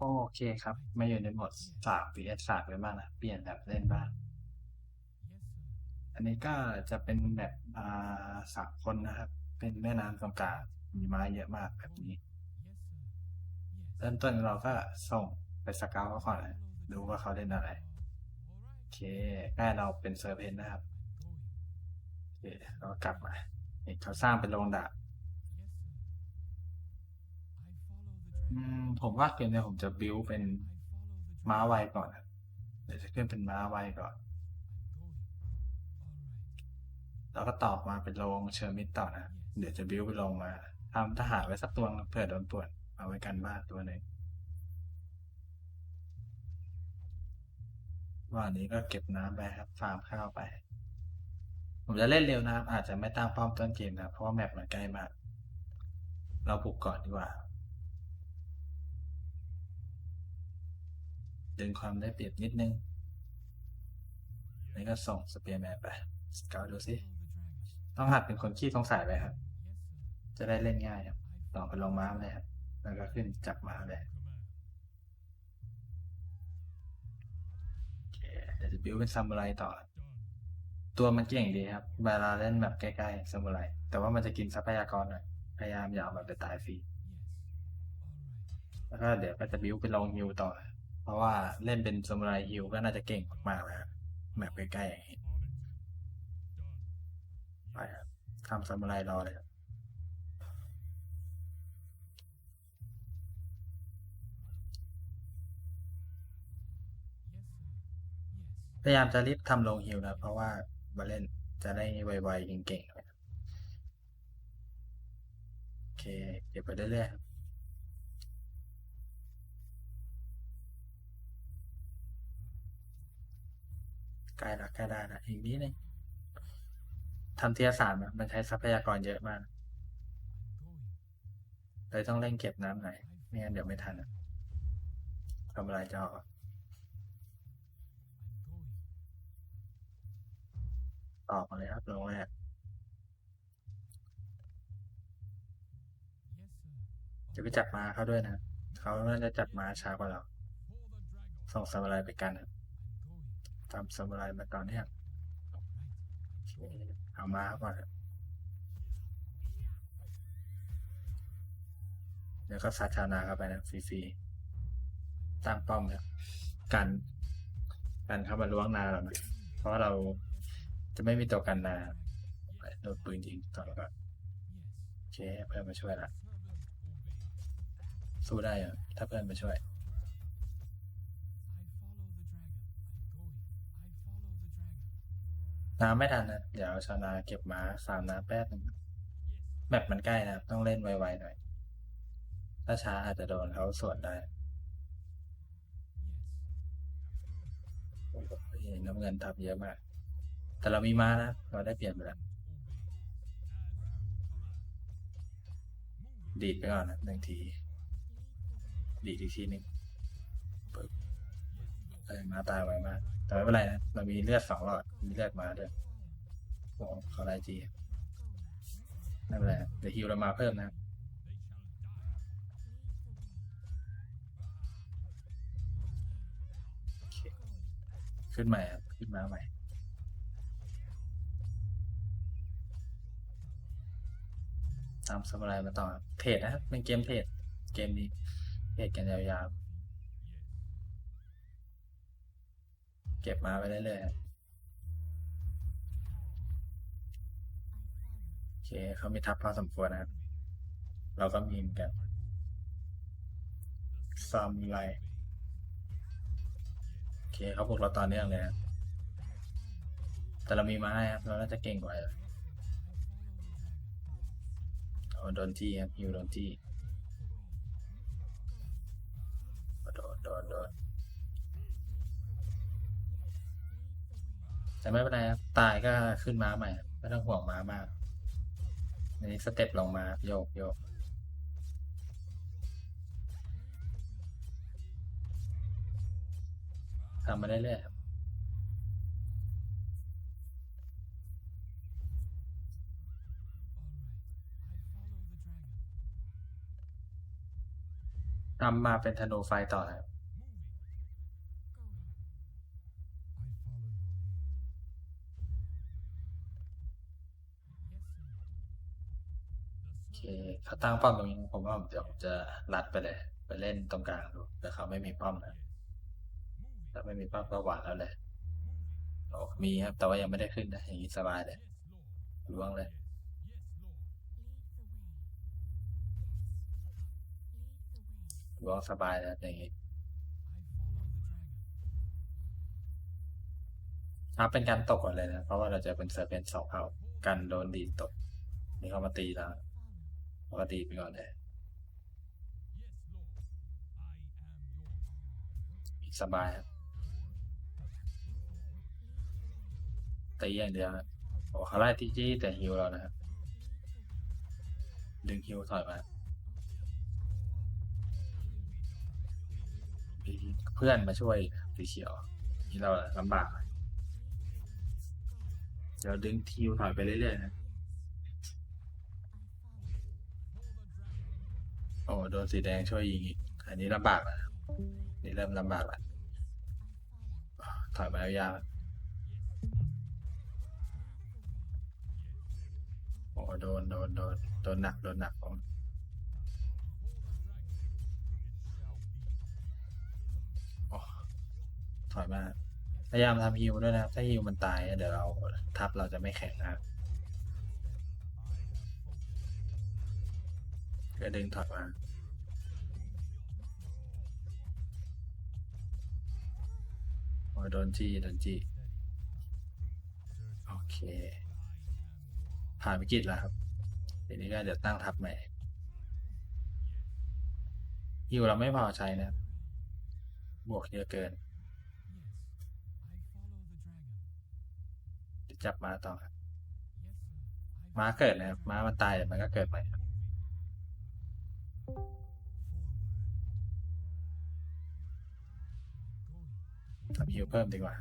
โอเคครับมาอยู่ในโหมดสาม vs สามไปบ้างนะเปลี่ยนแบบเล่นบ้าง อันนี้ก็จะเป็นแบบอ่าสามคนนะครับ เป็นแม่น้ำตรงกลางมีไม้เยอะมากแบบนี้เริ่มต้นเราก็ส่งไปสเกลเขาก่อนนะดูว่าเขาเล่นอะไรโอเคใกล้เราเป็นเซอร์เพนนะครับโอเคเรากลับมาเห็นเขาสร้างเป็นโรงดาบ อืมผมว่าเกมเนี้ยผมจะบิวเป็นม้าไวก่อนครับเดี๋ยวจะขึ้นเป็นม้าไวก่อน แล้วก็ตอบมาเป็นโรงเชอร์มิดต่อนะ เดี๋ยวจะบิวเป็นโรงมาทำทหารไว้สักตัวเผื่อโดนป่วนเอาไว้กันบ้านตัวหนึ่งวันนี้ก็เก็บน้ำไปครับฟาร์มข้าวไป ผมจะเล่นเร็วนะครับอาจจะไม่ตั้งป้อมต้นเกมนะเพราะว่าแมปมันใกล้มาก เราปลุกก่อนดีกว่า ดึงความได้เปรียบนิดนึงนี่ก็ส่งสเปียร์แมนไปสกาวดูสิต้องหัดเป็นคนขี้สงสัยไปครับ จะได้เล่นง่ายครับ ต่อไปลงม้าเลยครับ แล้วก็ขึ้นจับม้าเลยเดี๋ยวจะบิวเป็นซามูไรต่อ ตัวมันเก่งดีครับเวลาเล่นแบบใกล้ๆซามูไร แต่ว่ามันจะกินทรัพยากรหน่อย พยายามอย่าเอาแบบไปตายฟรี แล้วก็เดี๋ยวก็จะบิวเป็นลงฮิวต่อ ราะว่าเล่นเป็นซามูไรฮิวก็น่าจะเก่งมากๆแล้วแบบใกล้ๆอย่างนี้ไปครับทำซามูไรรอเลยครับพยายามจะรีบทำลงฮิวนะเพราะว่ามาเล่นจะได้ไวๆเก่งๆหน่อยครับโอเค เก็บไปเรื่อยๆ ใกล้ละใกล้ได้ละอีกนิดนึงทำเทียสามอะมันใช้ทรัพยากรเยอะมากเลยต้องเร่งเก็บน้ำหน่อยไม่งั้นเดี๋ยวไม่ทันอะทำอะไรจะออกอะออกมาเลยครับลงแรกจะไปจับมาเขาด้วยนะ เขาน่าจะจับมาช้ากว่าเรา ส่งซามูไรไปกันครับ ทำซามูไรมาก่อนเนี่ยเอามาก่อนครับเดี๋ยวก็ซัดชาวนาเข้าไปนะฟรีๆตั้งป้อมครับกันกันเข้ามาล้วงนาเรานะเพราะว่าเราจะไม่มีตัวกันนาโดนปืนยิงต่อแล้วก็โอเคเพื่อนมาช่วยละสู้ได้เหรอถ้าเพื่อนมาช่วย น้ำไม่ทันนะ เดี๋ยวชาวนาเก็บม้าสามน้ำแป๊บหนึงแมปมันใกล้นะครับ ต้องเล่นไวๆหน่อย ถ้าช้าอาจจะโดนเขาสวนได้น้ำเงินทับเยอะมาก แต่เรามีม้านะเราได้เปลี่ยนไปแล้ว ดีดไปก่อนนะหนึ่งที ดีดอีกทีหนึ่ง เอ้ยมาตายไวมาก แต่ไม่เป็นไรนะ เรามีเลือดสองหลอด มีเลือดมาด้วยโอ้ขาไลจีไม่เป็นไรเดี๋ยวฮิวเรามาเพิ่มนะครับขึ้นใหม่ขึ้นมาใหม่ตามสมุไรมาต่อเทรดนะครับเป็นเกมเทรดเกมนี้เทรดกันยาวๆ เก็บมาไปเรื่อยๆครับโอเคเขามีทับพอสมควรนะครับ เราก็มีเหมือนกันซามูไรโอเคเขาบุกเราตอนเนื่องเลยครับแต่เรามีไม้ครับ เราน่าจะเก่งกว่าโอ้โดนที่ครับฮิวโดนที่โดนโดนโดน แต่ไม่เป็นไรครับตายก็ขึ้นม้าใหม่ไม่ต้องห่วงม้ามากอันนี้สเต็ปลงมาโยกโยกทำมาเรื่อยๆครับนำมาเป็นธนูไฟต่อครับ โอ เคเขาตั้งป้อมตรงนี้ผมว่าเดี๋ยวผมจะลัดไปเลย ไปเล่นตรงกลางดูแต่เขาไม่มีป้อมนะถ้าไม่มีป้อมก็หวานแล้วเลยโอ้มีครับ แต่ว่ายังไม่ได้ขึ้นนะอย่างนี้สบายเลยล่วงเลยล่วงสบายแล้วอย่างนี้เป็นการตกก่อนเลยนะ เพราะว่าเราจะเป็นเซอร์เพนสองเผ่ากันโดนดีตก นี่เขามาตีแล้ว เราก็ดีดไปก่อนเลยสบายครับตีอย่างเดียวนะโอ้เขาไล่ที่จี้แต่ฮิวเรานะครับ ดึงฮิวถอยมาเพื่อนมาช่วยสีเขียวนี่เราลำบากเดี๋ยวดึงฮิวถอยไปเรื่อยๆนะ อ้โดนสีแดงช่วยยิงอีก อันนี้ลำบากแล้วนะนี่เริ่มลำบากแล้วถอยมายาวโอ้โดนโดนโดนโดนหนักโดนหนักผมโอ้ถอยมาพยายามทำฮิวด้วยนะครับ ถ้าฮิวมันตาย เดี๋ยวเราทับเราจะไม่แข็งนะครับก็ดึงถอยมา อ้โดนจี้โดนจี้โอเคผ่านวิกฤตแล้วครับทีนี้ก็เดี๋ยวตั้งทับใหม่ฮิวเราไม่พอใช้นะบวกเยอะเกินเดี๋ยวจับมาต่อครับม้าเกิดนะครับม้ามันตายมันก็เกิดใหม่ครับ ทำฮิวเพิ่มดีกว่า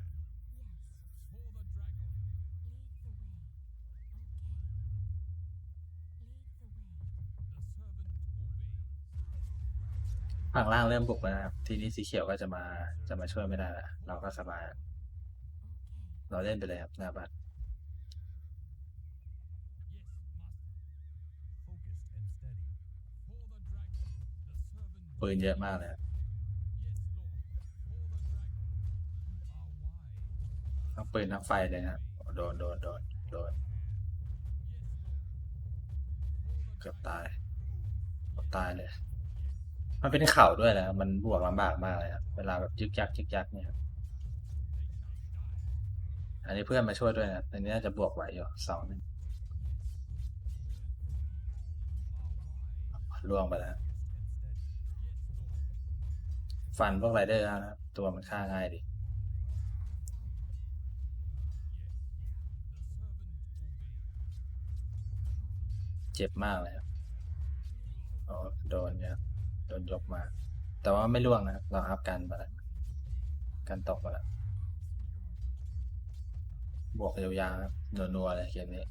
ฝั่งล่างเริ่มบุกแล้วนะครับ ทีนี้สีเขียวก็จะมาจะมาช่วยไม่ได้ละเราก็สบายเราเล่นไปเลยครับหน้าบัตรปืนเยอะมากเลยครับ ทั้งปืนทั้งไฟเลยนะโดนโดนโดนโดนเกือบตายตายเลย มันเป็นเข่าด้วยนะ มันบวกลำบากมากเลยครับ เวลาแบบยึกยักยึกยักเนี่ย อันนี้เพื่อนมาช่วยด้วยนะอันนี้น่าจะบวกไหวอยู่สองนึงล่วงไปแล้ว ฟันพวกไรเดอร์นะครับ ตัวมันฆ่าง่ายดี เจ็บมากเลยครับอ๋อโดนเนี่ยครับโดนยกมา แต่ว่าไม่ล่วงนะครับ เราอัพกันมาแล้วกันตกมาแล้ว บวกยาวๆครับนัวๆเลยเกมนี้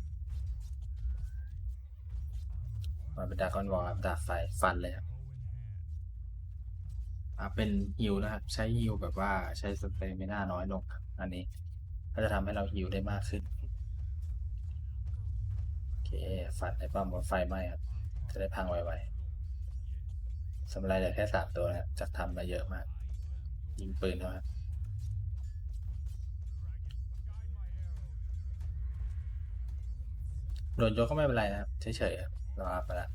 มาเป็นดากอนวอลครับดาบไฟฟันเลยครับอ่าเป็นฮิวนะครับ ใช้ฮิวแบบว่าใช้สเตมิน่าน้อยลงครับอันนี้ก็จะทำให้เราฮิวได้มากขึ้น โอเคฟันในป้อมบนไฟไหม้ครับ จะได้พังไวๆสำหรับเหลือแค่สามตัวนะครับจากทำมาเยอะมาก ยิงปืนเขาครับโดนยกก็ไม่เป็นไรนะครับเฉยๆเราอัพไปแล้ว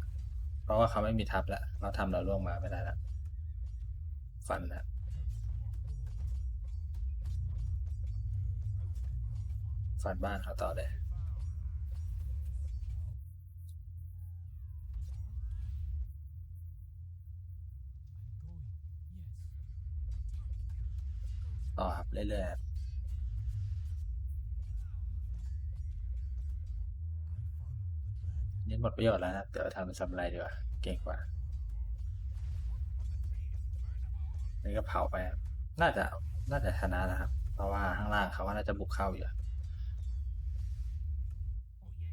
เพราะว่าเขาไม่มีทับแล้วเราทำเราล่วงมาไม่ได้แล้วฟันนะฟันบ้านเขาต่อเลย ต่อครับเรื่อยๆนี่หมดประโยชน์แล้วนะเดี๋ยวทำเป็นซัมไรดีกว่า เก่งกว่า นี่ก็เผาไป น่าจะ น่าจะชนะนะครับ เพราะว่าข้างล่างเขาว่าน่าจะบุกเข้าอยู่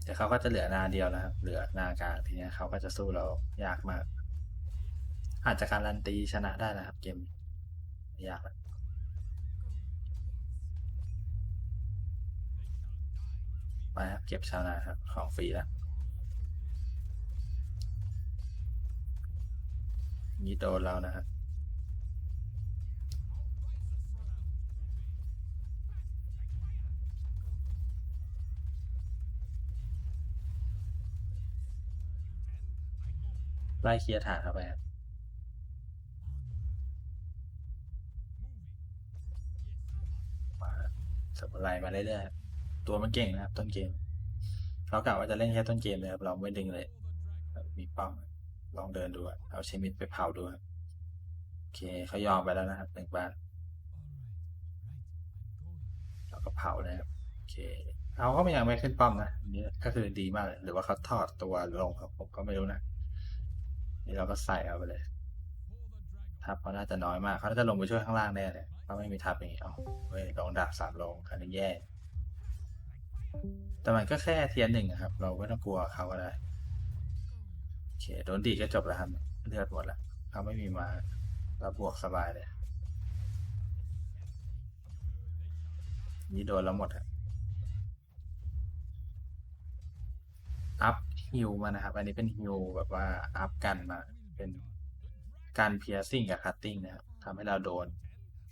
แต่เขาก็จะเหลือนาเดียวนะครับ เหลือนากลางทีนี้เขาก็จะสู้เรายากมาก อาจจะการันตีชนะได้นะครับ เกม ยากนะ ไปครับเก็บชาวนาครับ ของฟรีแล้วนี่โดนเรานะครับไล่เคลียร์ฐานเข้าไปครับมาสมุไรมาเรื่อยๆ ตัวมันเก่งนะครับ ต้นเกมเรากะว่าจะเล่นแค่ต้นเกมเลยครับเราไม่ดึงเลย มีป้อมลองเดินดูเอาเชมิดไปเผาดูครับโอเคเขายอมไปแล้วนะครับหนึ่งบ้านเราก็เผาเลยครับโอเคเขาก็ไม่ยังไม่ขึ้นป้อมนะนนี้ก็คือดีมากเลยหรือว่าเขาทอดตัวลงครับผมก็ไม่รู้นะนี่เราก็ใส่เอาไปเลยทับเขาน่าจะน้อยมากเขาน่าจะลงไปช่วยข้างล่างแน่เลยเขาไม่มีทับอย่างนี้เอาเว้ยลงดาบสามลงอันนี้แย่ แต่มันก็แค่เทียนหนึ่งอะครับ เราไม่ต้องกลัวเขาก็ได้โอเคโดนดีก็จบแล้วครับเลือดหมดแล้วเขาไม่มีมาเราบวกสบายเลย นี่โดนแล้วหมดครับอัพฮิวมานะครับ อันนี้เป็นฮิวแบบว่าอัพกันมา เป็นการเพียร์ซิ่งกับคัตติ้งนะครับทำให้เราโดน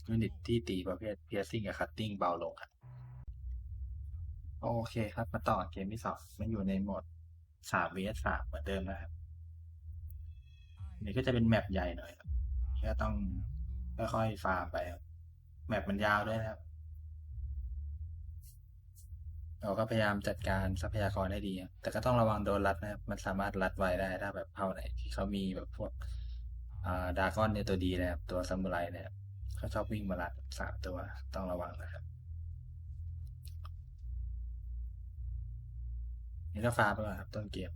ยูนิตที่ตีประเภทเพียร์ซิ่งกับคัตติ้งเบาลงครับ โอเคครับ มาต่อเกมที่สองมันอยู่ในโหมดสาม vs สามเหมือนเดิมนะครับนี่ก็จะเป็นแมปใหญ่หน่อยครับก็ต้องค่อยๆฟาร์มไปครับแมปมันยาวด้วยนะครับ เราก็พยายามจัดการทรัพยากรให้ดี แต่ก็ต้องระวังโดนรัดนะครับ มันสามารถรัดไว้ได้ถ้าแบบเผ่าไหนที่เขามีแบบพวกอ่าดากอนเนี่ยตัวดีนะครับ ตัวซามูไรเนี่ยเขาชอบวิ่งมารัดสามตัวต้องระวังนะครับ นี่ก็ฟาร์มไปก่อนครับต้นเกม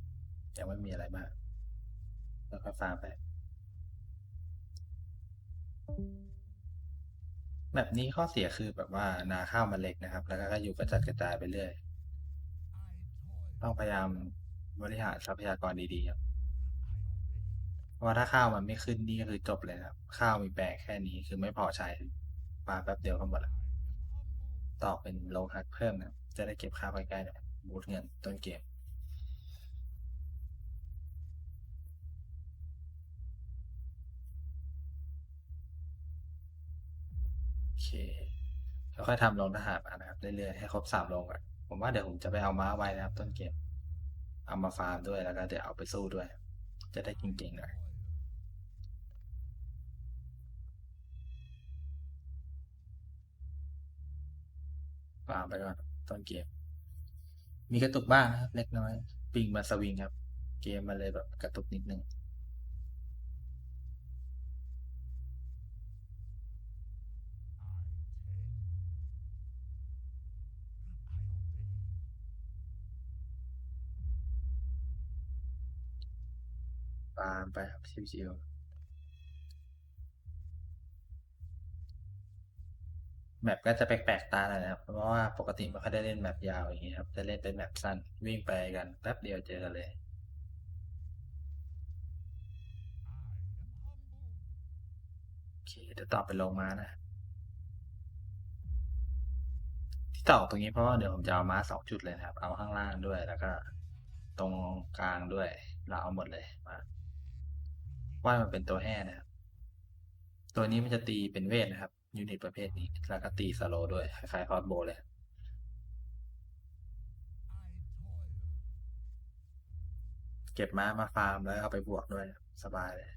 ยังไม่มีอะไรมาก แล้วก็ฟาร์มไป แบบนี้ข้อเสียคือแบบว่านาข้าวมันเล็กนะครับ แล้วก็อยู่กระจัดกระจายไปเรื่อย ต้องพยายามบริหารทรัพยากรดีๆครับว่าถ้าข้าวมันไม่ขึ้นนี่ก็คือจบเลยครับ ข้าวมีแปลแค่นี้คือไม่พอใช้ปลาแป๊บเดียวก็หมดล้วต่อเป็นโลหักเพิ่มนะจะได้เก็บข้าวใกล้บูทเงินต้นเกม โอเคค่อยๆทำลงทหารมานะครับเรื่อยๆให้ครบสามลงก่อนผมว่าเดี๋ยวผมจะไปเอาม้าไว้นะครับ ต้นเกมเอามาฟาร์มด้วยแล้วก็เดี๋ยวเอาไปสู้ด้วย จะได้เก่งๆหน่อยฟาร์มไปก่อนต้นเกม มีกระตุกบ้างนะครับเล็กน้อย ปิงมาสวิงครับ เกมมาเลยแบบกระตุกนิดนึง ฟามไปครับชิวๆแมปก็จะแปลกๆตาหน่อยนะครับ เพราะว่าปกติไม่ค่อยได้เล่นแมปยาวอย่างนี้ครับ จะเล่นเป็นแมปสั้นวิ่งไปกันแป๊บเดียวเจอกันเลยโอเคเดี๋ยวต่อไปลงมานะที่ต่อตรงนี้เพราะว่าเดี๋ยวผมจะเอามาสองจุดเลยนะครับ เอาข้างล่างด้วยแล้วก็ ตรงกลางด้วย เราเอาหมดเลยมา ว่ามันเป็นตัวแห่นะครับ ตัวนี้มันจะตีเป็นเวทนะครับ ยูนิตประเภทนี้ แล้วก็ตีสโลด้วย คล้ายๆคอร์สโบเลย เก็บม้ามาฟาร์มแล้วเอาไปบวกด้วย สบายเลย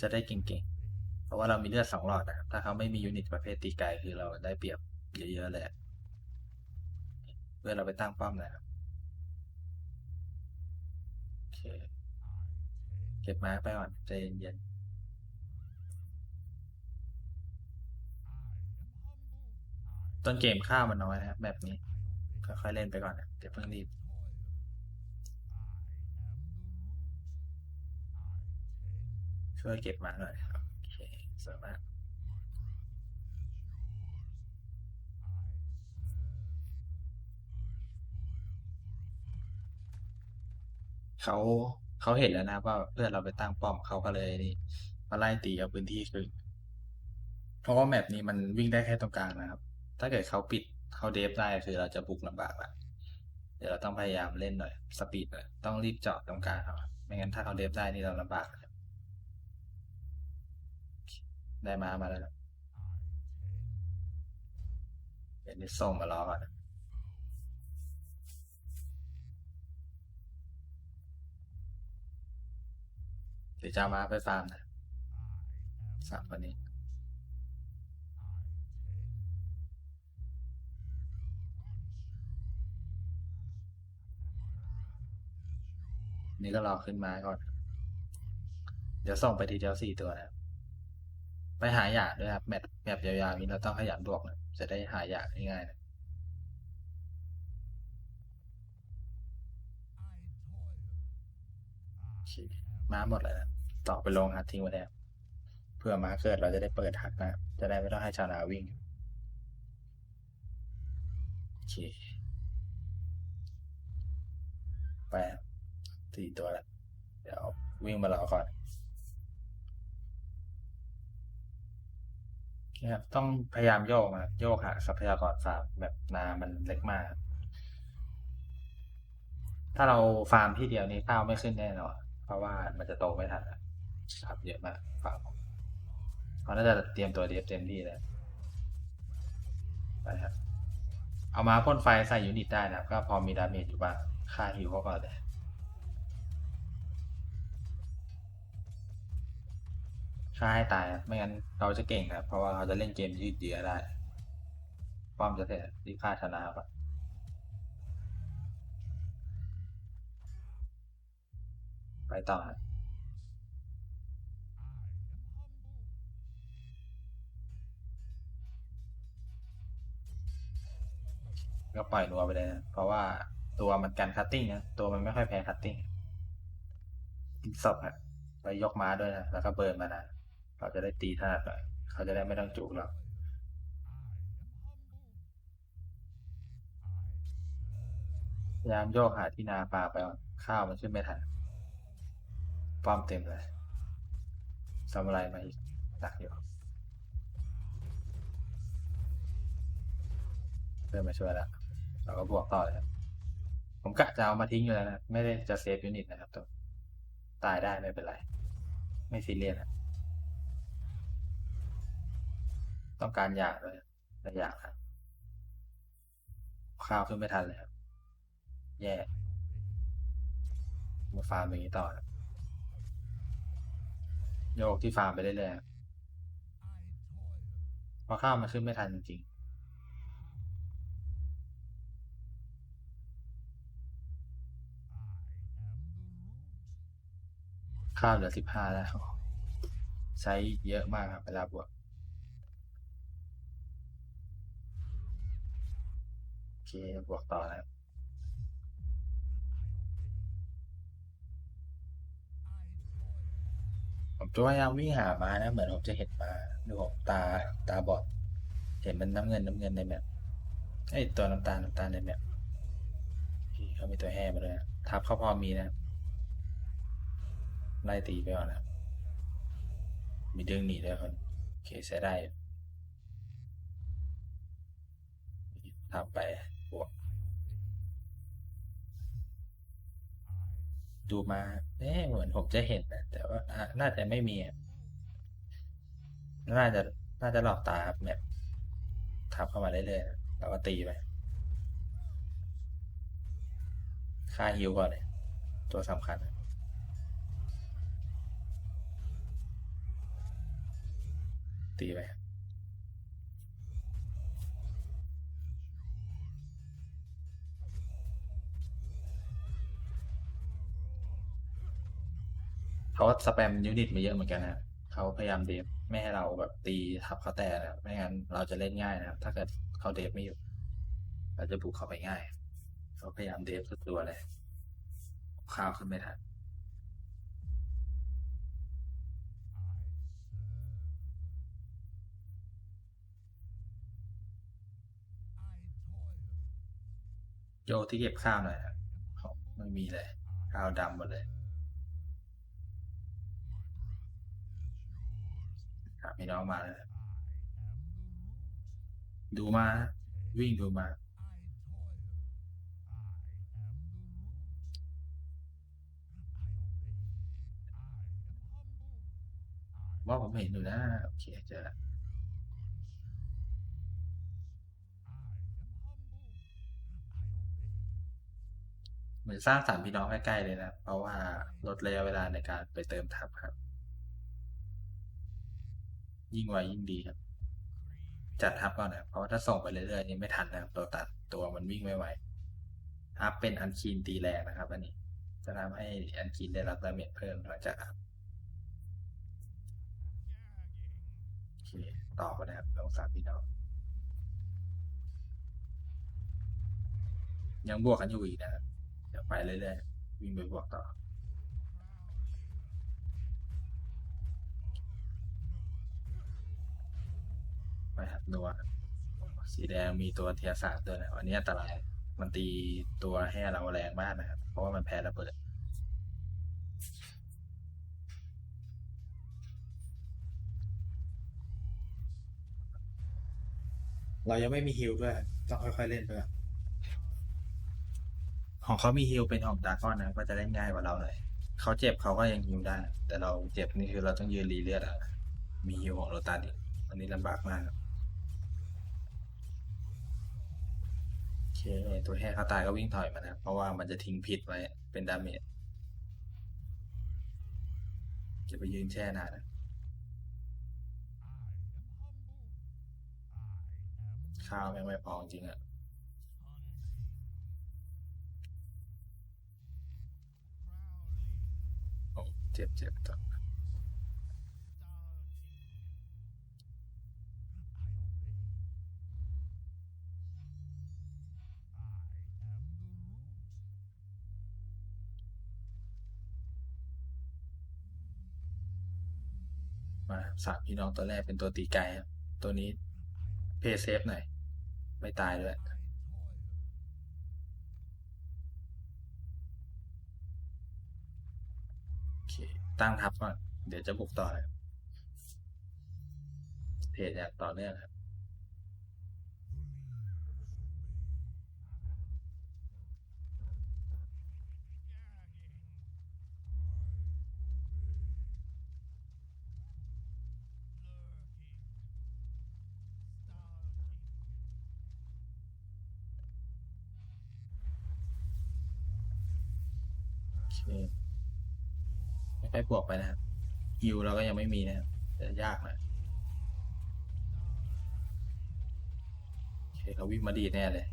จะได้เก่งๆ เพราะว่าเรามีเลือดสองหลอดนะครับ ถ้าเขาไม่มียูนิตประเภทตีไกลคือเราได้เปรียบเยอะๆเลยเพื่อเราไปตั้งป้อมนะครับโอเค เก็บมาไปก่อนใจเย็นๆต้นเกมข้าวมันน้อยนะครับแบบนี้ค่อยๆเล่นไปก่อนนะเดี๋ยวเพิ่งรีบช่วยเก็บมาหน่อยครับโอเคสวยมากเขา เขาเห็นแล้วนะว่าเพื่อนเราไปตั้งป้อมเขาก็เลยนี่มาไล่ตีเอาพื้นที่คืนเพราะว่าแมปนี้มันวิ่งได้แค่ตรงกลางนะครับ ถ้าเกิดเขาปิดเขาเดฟได้คือเราจะบุกลำบากละเดี๋ยวเราต้องพยายามเล่นหน่อยสปีดหน่อยต้องรีบเจาะตรงกลางครับไม่งั้นถ้าเขาเดฟได้นี่เราลำบากได้มามาแล้วเดี๋ยวนี้ส่งมารอก่อน เดี๋ยวจะมาไปฟาร์มนะสามวันนี้นี่ก็รอขึ้นมาก่อน เดี๋ยวส่งไปทีเดียวสี่ตัวนะครับไปหายาดด้วยครับแมปแมปยาวๆนี้เราต้องขยันบวกนะจะได้หายาดง่ายๆนะมาหมดแล้วนะ ต่อไปลงฮัททิ้งไว้แล้วเพื่อมาเกิดเราจะได้เปิดฮัทนะ จะได้ไม่ต้องให้ชาวนาวิ่งโอเคไปสี่ตัวแล้วเดี๋ยววิ่งมาเรอก่อนนะครับต้องพยายามโยกนะโยกหาทรัพยากรฟาร์มแบบนามันเล็กมาก ถ้าเราฟาร์มที่เดียวนี้ข้าวไม่ขึ้นแน่นอนเพราะว่ามันจะโตไม่ทันนะ ครับเยอะมากฟาร์มเขาน่าจะเตรียมตัวเดฟเต็มที่เลยไปครับ เอามาพ่นไฟใส่ยูนิตได้นะครับ ก็พอมีดาเมจอยู่บ้างค่าฮิวเขาก่อนเลยฆ่าให้ตายครับไม่งั้นเราจะเก่งนะครับ เพราะว่าเราจะเล่นเกมยืดเยื้อได้ป้อมจะเสร็จรีบฆ่าชนะครับไปต่อครับ ก็ปล่อยนัวไปเลยนะเพราะว่าตัวมันกันคัตติ้งนะตัวมันไม่ค่อยแพ้คัตติ้งกินศพอะไปยกม้าด้วยนะแล้วก็เบิร์นมานะเขาจะได้ตีถนัดหน่อยเขาจะได้ไม่ต้องจุกเราพยายามโยกหาที่นาปลาไปก่อนข้าวมันขึ้นไม่ทันป้อมเต็มเลยซามูไรมาอีกดักอยู่เพื่อนมาช่วยแล้ว เราก็บวกต่อเลยครับ ผมกะจะเอามาทิ้งอยู่แล้วนะไม่ได้จะเซฟยูนิตนะครับตัวตายได้ไม่เป็นไร ไม่ซีเรียสนะต้องการอยากเลยแต่อยากครับข้าวขึ้นไม่ทันเลยครับ แย่มาฟาร์มอย่างนี้ต่อครับโยกที่ฟาร์มไปเรื่อยๆครับเพราะข้าวมันขึ้นไม่ทันจริง ข้าวเหลือสิบห้าแล้ว ใช้เยอะมากครับเวลาบวกโอเคบวกต่อแล้วผมจะพยายามวิ่งหามานะ เหมือนผมจะเห็นมาดูผมตาตาบอด เห็นมันน้ำเงินน้ำเงินในแมปไอตัวน้ำตาลน้ำตาลในแมปเขามีตัวแห่มาเลยนะทับเขาพอมีนะ ไล่ตีไปก่อนนะมีดึงหนีด้วยคนโอเคใช้ได้ทับไปบวก ดูมาเอ๊เหมือนผมจะเห็นนะแต่ว่าน่าจะไม่มี น่าจะน่าจะหลอกตาแบบทับเข้ามาเรื่อยๆแล้วก็ตีไปค่าฮิวก่อนเลยตัวสำคัญ ตีไปเขาสแปมยูนิตมาเยอะเหมือนกันนะเขาพยายามเดฟไม่ให้เราแบบตีทับเขาแต่นะไม่งั้นเราจะเล่นง่ายนะครับ ถ้าเกิดเขาเดฟไม่อยู่เราจะบุกเขาไปง่าย เขาพยายามเดฟทุกตัวเลยข้าวขึ้นไม่ทัน โยที่เก็บข้าวหน่อยนะไม่มีเลย ข้าวดำหมดเลยครับพี่น้องมาเลยดูมา วิ่งดูมาว่าผมเห็นอยู่นะ โอเคเจอแล้ว เหมือนสร้างสามพี่น้องใกล้ๆเลยนะ เพราะว่าลดระยะเวลาในการไปเติมทับครับ ยิ่งไวยิ่งดีครับ จัดทับก่อนนะเพราะาถ้าส่งไปเรื่อยๆนี่ไม่ทันนะครับตัวตัดตัวมันวิ่งไม่ไหวอัพเป็นอันคีนตีแรงนะครับ อันนี้ จะทำให้อันคีนได้รับดาเมจเพิ่มหลังจากอัพโอเคต่อไปนะครับลองสามพี่น้องยังบวกกันอยู่อีกนะครับ ดี๋ยวไปเรื่อยๆวิ่งไปบวกต่อไปครับนัวสีแดงมีตัวเทียสาด้วยนะอันนี้อันตรายมันตีตัวให้เราแรงมากนะครับ เพราะว่ามันแพ้ระเบิดเรายังไม่มีฮิลด้วย ต้องค่อยๆเล่นไปก่อน ของเขามีฮิลเป็นของดาก้อนนะก็จะเล่นง่ายกว่าเราหน่อยเขาเจ็บเขาก็ยังฮิลได้ แต่เราเจ็บนี่คือเราต้องยืนรีเลือดอะมีฮิลของโรตันอีกอันนี้ลำบากมากโอเคตัวแห่เขาตายก็วิ่งถอยมานะ เพราะว่ามันจะทิ้งพิษไว้เป็นดาเมจจะไปยืนแช่นานนะข้าวแม่งไม่พอจริงอะ จ็บเจ็บต่อมาสามพี่น้องตัวแรกเป็นตัวตีไก่ครับ ตัวนี้เพย์เซฟหน่อย ไม่ตายด้วย โอเค ตั้งทับก่อน เดี๋ยวจะบุกต่อเลยเพจอยากต่อเนื่องครับโอเค ค่อยๆบวกไปนะครับฮิวเราก็ยังไม่มีนะครับจะยากน่อยโอเคเขาวิ่งมาดีแน่เลย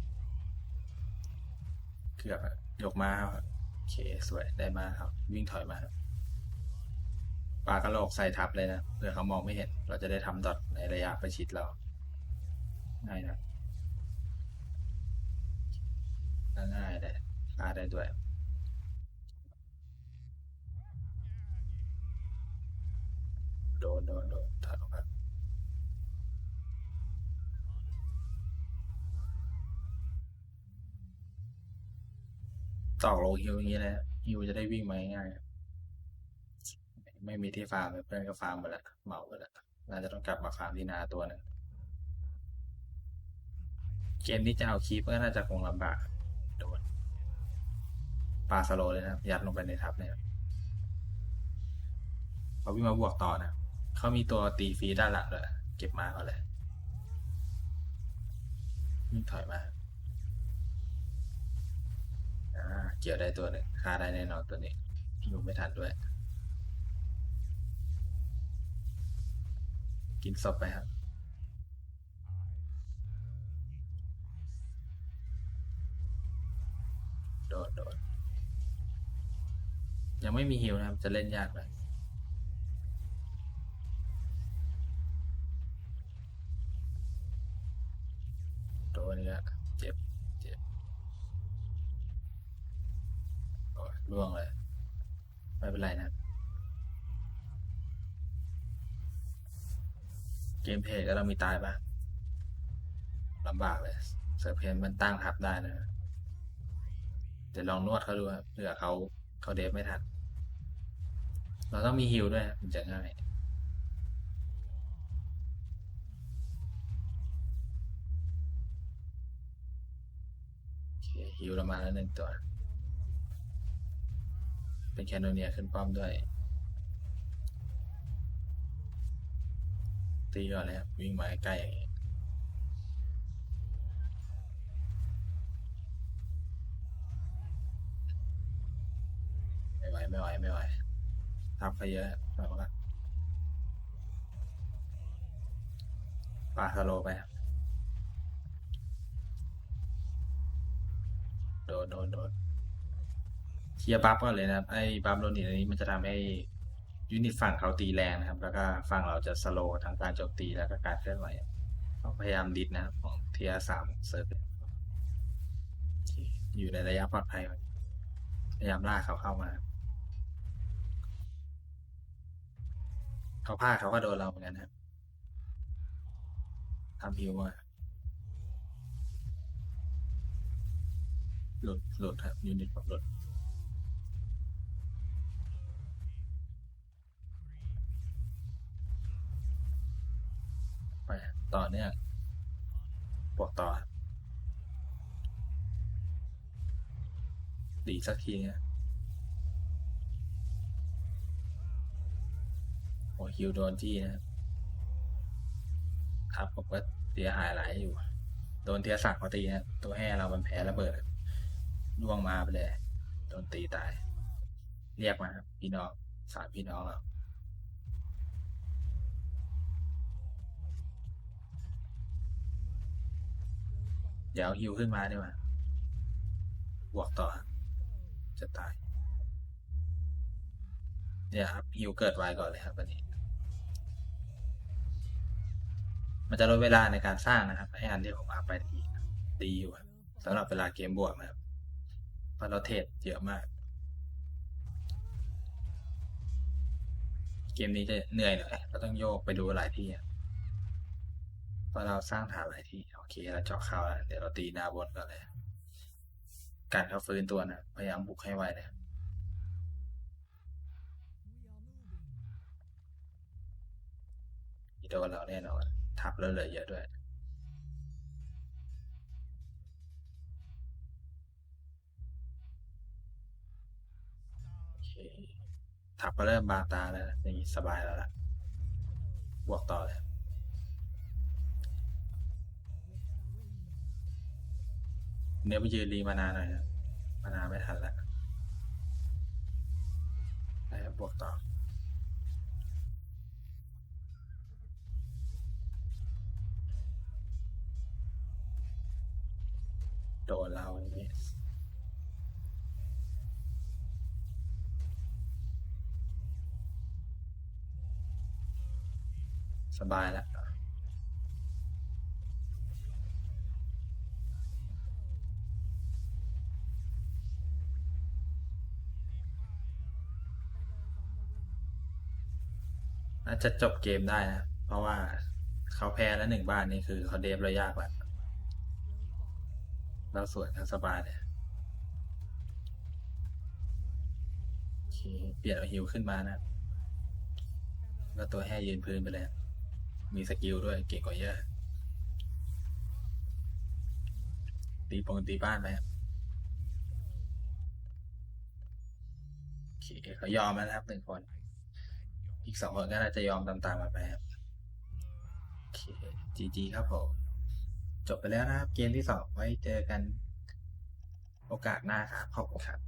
เกือบยกมาครับโอเคสวยได้มาครับ วิ่งถอยมาครับปลากระโหลกใส่ทับเลยนะเพื่อเขามองไม่เห็น เราจะได้ทำดอทในระยะประชิดเราง่ายนะง่ายเลยฆ่าได้ด้วย โดนโดนโดนถอยออกมาตอกลงฮิวอย่างนี้นะฮิวจะได้วิ่งมาง่ายไม่มีที่ฟาร์มเพื่อนก็ฟาร์มไปแล้วเหมาไปแล้วน่าจะต้องกลับมาฟาร์มที่นาตัวหนึงเกมนี้จะเอาคีปก็น่าจะคงลำบากโดนปาสโลเลยนะยัดลงไปในทับเนี่ยพอวิ่งมาบวกต่อนะ เขามีตัวตีฟรีด้านหลังเลยเก็บมาก่อนเลยวิ่งถอยมาอ่าเกี่ยวได้ตัวหนึ่งฆ่าได้แน่นอนตัวนี้ยิงไม่ทันด้วย กินศพไปครับโดดโดดยังไม่มีฮิวนะครับ จะเล่นยากเลย นละเจ็บเจ็บโอ้ล่วงเลยไม่เป็นไรนะ เกมเพลก็เรามีตายบ้างลำบากเลยเซอร์เพนมันตั้งทับได้นะเดี๋ยวลองนวดเขาดูครับเผื่อเขาเขาเดฟไม่ทัน เราต้องมีฮิลด้วยมันจะง่าย ฮิวเรามาแล้วหนึ่งตัว เป็นแคนโนเนียขึ้นป้อมด้วย ตีก่อนเลยครับวิ่งมาใกล้อย่างนี้ไม่ไหวไม่ไหวไม่ไหวทับไปเยอะแบบว่าปาสโลไปครับ ดโดนโดนเคลียร์บัฟก่อนเลยนะครับไอ้บัฟโดนิดอันนี้มันจะทำให้ยูนิตฝั่งเขาตีแรงนะครับ แล้วก็ฝั่งเราจะสโลว์ทั้งการโจมตีแล้วก็การเคลื่อนไหวต้องพยายามดิดนะครับของเทียสามเซิร์ฟอยู่ในระยะปลอดภัยพยายามล่าเขาเข้ามาเขาพลาดเขาก็โดนเราเหมือนกันนะครับทำฮิวมา หลุดหลุดครับยูนิตผมหลุดไปต่อเนื่องบวกต่อ ดีสักทีเนี่ยโอ้ฮิวโดนที่นะครับครับผมก็เสียหายหลายอยู่ โดนเทียสักดิ์มาตีนะตัวแห่เรามันแพ้ระเบิด ล่วงมาไปเลยโดนตีตาย เรียกมาครับพี่น้องสามพี่น้องเราเดี๋ยวฮิวขึ้นมาดีกว่าบวกต่อ จะตาย เนี่ยครับฮิวเกิดไวก่อนเลยครับวันนี้ มันจะลดเวลาในการสร้างนะครับไออันที่ผมอัพไปดีดีอยู่ครับสำหรับเวลาเกมบวกนะครับ เพราะเราเทรดเยอะมาก เกมนี้จะเหนื่อยหน่อยเราต้องโยกไปดูหลายที่อะเพราะเราสร้างฐานหลายที่ โอเค เราเจาะเข้าแล้วเดี๋ยวเราตีหน้าบนก่อนเลย การเขาฟื้นตัวนะพยายามบุกให้ไวนะโดนเราแน่นอน ทับแล้วเลือเยอะด้วย ทับก็เริ่มบางตาแล้วนะนี่สบายแล้วล่ะบวกต่อเลยเนื้อไปยืนรีมานานหน่อยนะมานานไม่ทันแล้วไปบวกต่อโดนเราอย่างนี้ สบายแล้วน่าจะจบเกมได้นะ เพราะว่าเขาแพ้แล้วหนึ่งบ้านนี่คือเขาเดฟเระยากแล้วเราสวนกันสบายเลยเปลี่ยนเอาฮิวขึ้นมานะแล้วตัวแห่ยืนพื้นไปเลย มีสกิลด้วยเก่งกว่าเยอะ ตีปงตีบ้านไปครับโอเคเขายอมแล้วนะครับหนึ่งคน อีกสองคนก็น่าจะยอมตามๆมาไปครับโอเคจีจีครับผมจบไปแล้วนะครับ เกมที่สองไว้เจอกันโอกาสหน้าครับขอบคุณครับ